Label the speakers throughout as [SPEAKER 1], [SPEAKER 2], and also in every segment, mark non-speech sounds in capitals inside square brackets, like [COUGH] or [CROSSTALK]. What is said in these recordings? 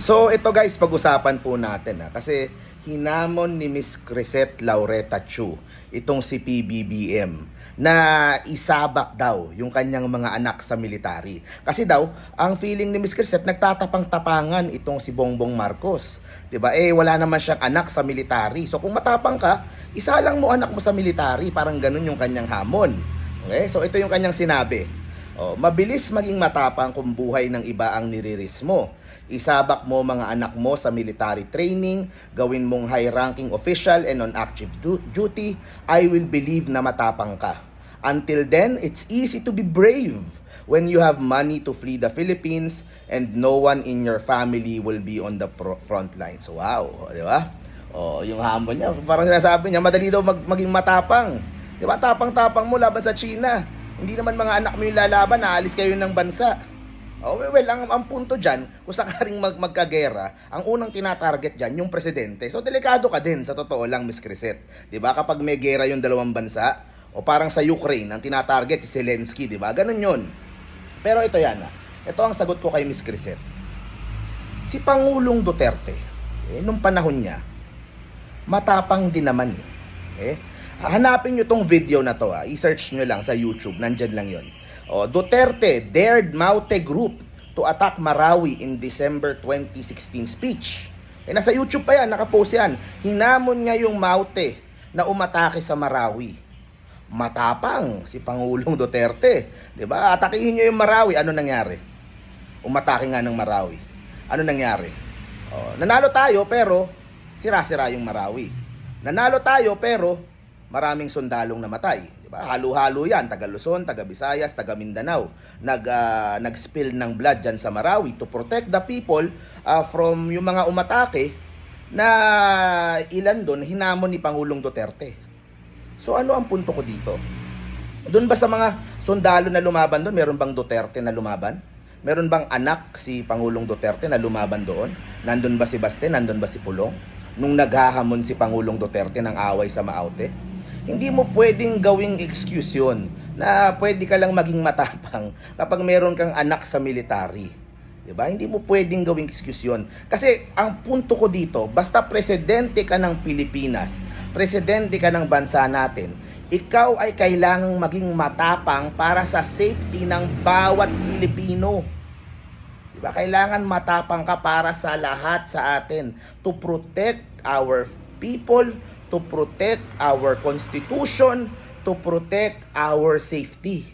[SPEAKER 1] So ito guys, pag-usapan po natin ha, kasi hinamon ni Miss Crisette Laureta Chu itong si PBBM na isabak daw yung kanyang mga anak sa military. Kasi daw, ang feeling ni Miss Crisette nagtatapang-tapangan itong si Bongbong Marcos. ba? Eh wala naman siyang anak sa military. So kung matapang ka, isa lang mo anak mo sa military, parang ganun yung kanyang hamon. Okay? So ito yung kanyang sinabi. Oh, mabilis maging matapang kung buhay ng iba ang niriris mo. Isabak mo mga anak mo sa military training, gawin mong high-ranking official and on active du- duty, I will believe na matapang ka. Until then, it's easy to be brave when you have money to flee the Philippines and no one in your family will be on the front lines. Wow, di ba? Oh, yung hamon niya, parang sinasabi niya, madali daw mag- maging matapang. Di ba? Tapang-tapang mo laban sa China. Hindi naman mga anak mo yung lalaban, naalis kayo ng bansa. Oh, well, ang, ang punto dyan, kung sakaring mag, magkagera, ang unang tinatarget dyan, yung presidente. So, delikado ka din, sa totoo lang, Miss Crisette. Ba? Kapag may gera yung dalawang bansa, o parang sa Ukraine, ang tinatarget si Zelensky, ba? Ganun yun. Pero ito yan, ah. Ito ang sagot ko kay Miss Crisette. Si Pangulong Duterte, eh, nung panahon niya, matapang din naman eh. Eh, hanapin nyo tong video na to, ah. i-search nyo lang sa YouTube, nandyan lang yon. O, Duterte dared Maute Group to attack Marawi in December 2016 speech. Eh, nasa YouTube pa yan, nakapost yan. Hinamon nga yung Maute na umatake sa Marawi. Matapang si Pangulong Duterte. 'Di ba? Atakihin niyo yung Marawi, ano nangyari? Umatake nga ng Marawi. Ano nangyari? Oh, nanalo tayo pero sira-sira yung Marawi. Nanalo tayo pero maraming sundalong namatay, 'di ba? Halo-halo 'yan, taga Luzon, taga Visayas, taga Mindanao. Nag ah, nag-spill ng blood diyan sa Marawi to protect the people ah, from yung mga umatake na ilan doon hinamon ni Pangulong Duterte. So ano ang punto ko dito? Doon ba sa mga sundalo na lumaban doon, meron bang Duterte na lumaban? Meron bang anak si Pangulong Duterte na lumaban doon? Nandun ba si Baste? Nandun ba si Pulong? Nung naghahamon si Pangulong Duterte ng away sa Maute? Hindi mo pwedeng gawing excuse yun na pwede ka lang maging matapang kapag meron kang anak sa military. 'Di ba? Hindi mo pwedeng gawing excuse yun. Kasi ang punto ko dito, basta presidente ka ng Pilipinas, presidente ka ng bansa natin, ikaw ay kailangang maging matapang para sa safety ng bawat Pilipino. Diba? Kailangan matapang ka para sa lahat sa atin to protect our people, to protect our constitution, to protect our safety.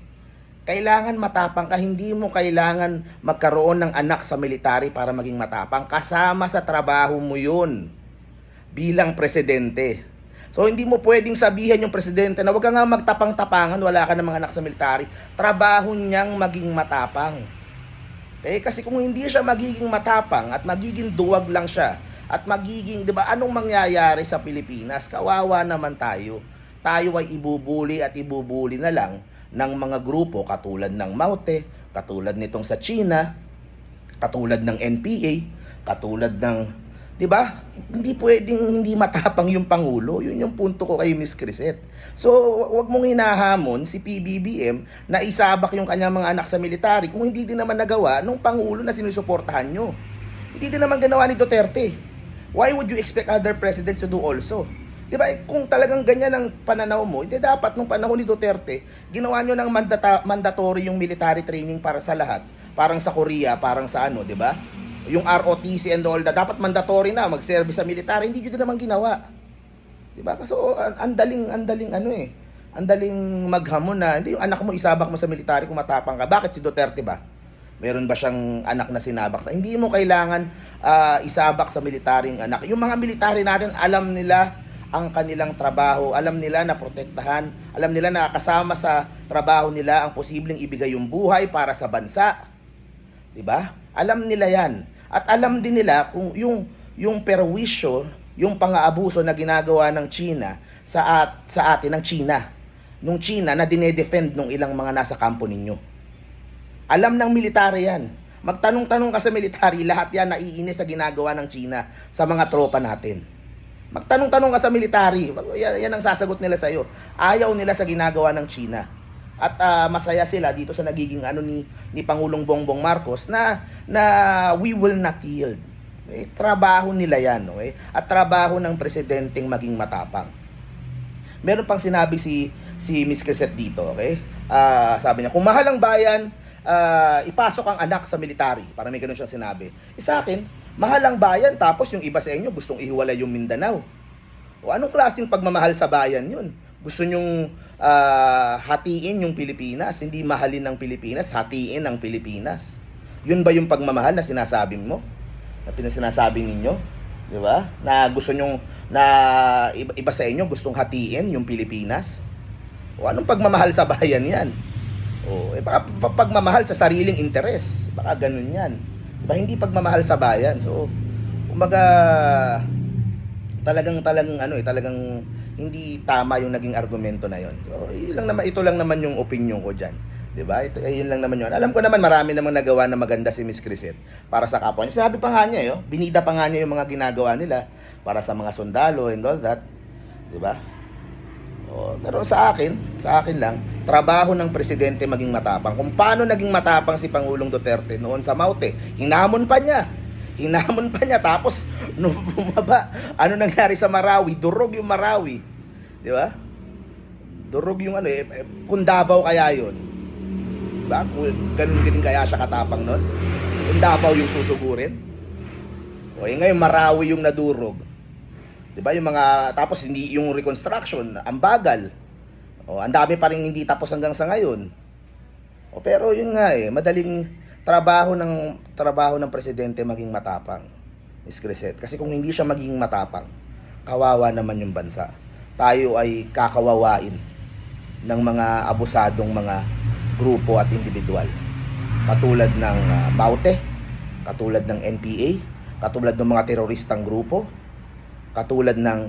[SPEAKER 1] Kailangan matapang ka, hindi mo kailangan magkaroon ng anak sa military para maging matapang. Kasama sa trabaho mo yun bilang presidente. So hindi mo pwedeng sabihan yung presidente na wag ka nga magtapang-tapangan, wala ka ng mga anak sa military. Trabaho niyang maging matapang. Eh kasi kung hindi siya magiging matapang at magiging duwag lang siya at magiging, 'di ba, anong mangyayari sa Pilipinas? Kawawa naman tayo. Tayo ay ibubuli at ibubuli na lang ng mga grupo katulad ng Maute, katulad nitong sa China, katulad ng NPA, katulad ng 'di ba? Hindi pwedeng hindi matapang yung pangulo. 'Yun yung punto ko kay Miss Crisette. So, wag mong hinahamon si PBBM na isabak yung kanyang mga anak sa military kung hindi din naman nagawa nung pangulo na sinusuportahan nyo. Hindi din naman ginawa ni Duterte. Why would you expect other presidents to do also? 'Di ba? Kung talagang ganyan ang pananaw mo, hindi dapat nung panahon ni Duterte, ginawa nyo ng mandata- mandatory yung military training para sa lahat. Parang sa Korea, parang sa ano, 'di ba? Yung ROTC and all that, dapat mandatory na mag-service sa military, hindi nyo din naman ginawa. 'Di ba? Kasi ang daling ang daling ano eh. Ang daling maghamon na hindi yung anak mo isabak mo sa military kung matapang ka. Bakit si Duterte ba? Meron ba siyang anak na sinabak sa? Hindi mo kailangan ah, isabak sa militaryong anak. Yung mga military natin, alam nila ang kanilang trabaho. Alam nila na protektahan. Alam nila na kasama sa trabaho nila ang posibleng ibigay yung buhay para sa bansa. 'Di ba? Alam nila 'yan. At alam din nila kung yung yung perwisyo, yung pang-aabuso na ginagawa ng China sa at, sa atin ng China. Nung China na dinedefend nung ilang mga nasa kampo ninyo. Alam ng military 'yan. Magtanong-tanong ka sa military, [LAUGHS] lahat 'yan naiinis sa ginagawa ng China sa mga tropa natin. Magtanong-tanong ka sa military, yan, yan ang sasagot nila sa iyo. Ayaw nila sa ginagawa ng China at ah, masaya sila dito sa nagiging ano ni ni Pangulong Bongbong Marcos na na we will not yield. Eh, trabaho nila yan, okay? At trabaho ng presidenteng maging matapang. Meron pang sinabi si si Miss Crisette dito, okay? Ah, sabi niya, kung mahal ang bayan, ah, ipasok ang anak sa military. Para may ganun siyang sinabi. Eh, sa akin, mahal ang bayan, tapos yung iba sa inyo gustong ihiwalay yung Mindanao. O anong klaseng pagmamahal sa bayan yun? Gusto nyong ah, hatiin yung Pilipinas, hindi mahalin ng Pilipinas, hatiin ang Pilipinas. Yun ba yung pagmamahal na sinasabi mo? Na pinasinasabi ninyo? Di ba? Na gusto nyong, na iba, iba sa inyo gustong hatiin yung Pilipinas? O anong pagmamahal sa bayan yan? O, eh baka pa- pagmamahal sa sariling interes. Baka ganun yan. Diba? Hindi pagmamahal sa bayan. So, umaga, talagang talagang ano eh talagang hindi tama yung naging argumento na yon. So, ilang naman ito lang naman yung opinion ko diyan. 'Di ba? Ito ayun lang naman yun. Alam ko naman marami namang nagawa na maganda si Miss Crisette para sa kapwa niya. Sinabi pa nga niya, yo, binida pa nga niya yung mga ginagawa nila para sa mga sundalo and all that. 'Di ba? Oh, pero sa akin, sa akin lang, trabaho ng presidente maging matapang. Kung paano naging matapang si Pangulong Duterte noon sa Maute, hinamon pa niya. Hinamon pa niya tapos [LAUGHS] nung bumaba, ano nangyari sa Marawi? Durog yung Marawi. 'Di ba? Durog yung ano eh, eh, kung Davao kaya 'yon. 'Di ba? Ganun din kaya siya katapang noon. Kung yung susugurin. O eh, ngayon Marawi yung nadurog. 'Di ba? Yung mga tapos hindi yung reconstruction, ang bagal. O ang dami pa rin hindi tapos hanggang sa ngayon. O pero yun nga eh, madaling trabaho ng trabaho ng presidente maging matapang. Miss Crisette. Kasi kung hindi siya maging matapang, kawawa naman yung bansa. Tayo ay kakawawain ng mga abusadong mga grupo at individual. Katulad ng uh, Baute, katulad ng NPA, katulad ng mga teroristang grupo, katulad ng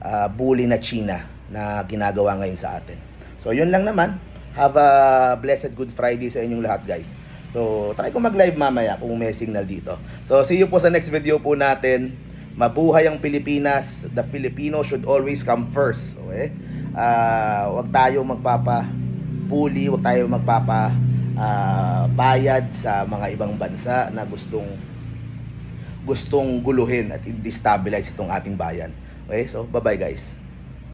[SPEAKER 1] ah, bully na China na ginagawa ngayon sa atin. So yun lang naman. Have a blessed Good Friday sa inyong lahat guys. So try ko mag-live mamaya kung may signal dito. So see you po sa next video po natin. Mabuhay ang Pilipinas. The Filipino should always come first. Okay? Ah, wag tayo magpapa bully, wag tayo magpapa ah, bayad sa mga ibang bansa na gustong gustong guluhin at i-destabilize itong ating bayan. Okay? So, bye-bye guys.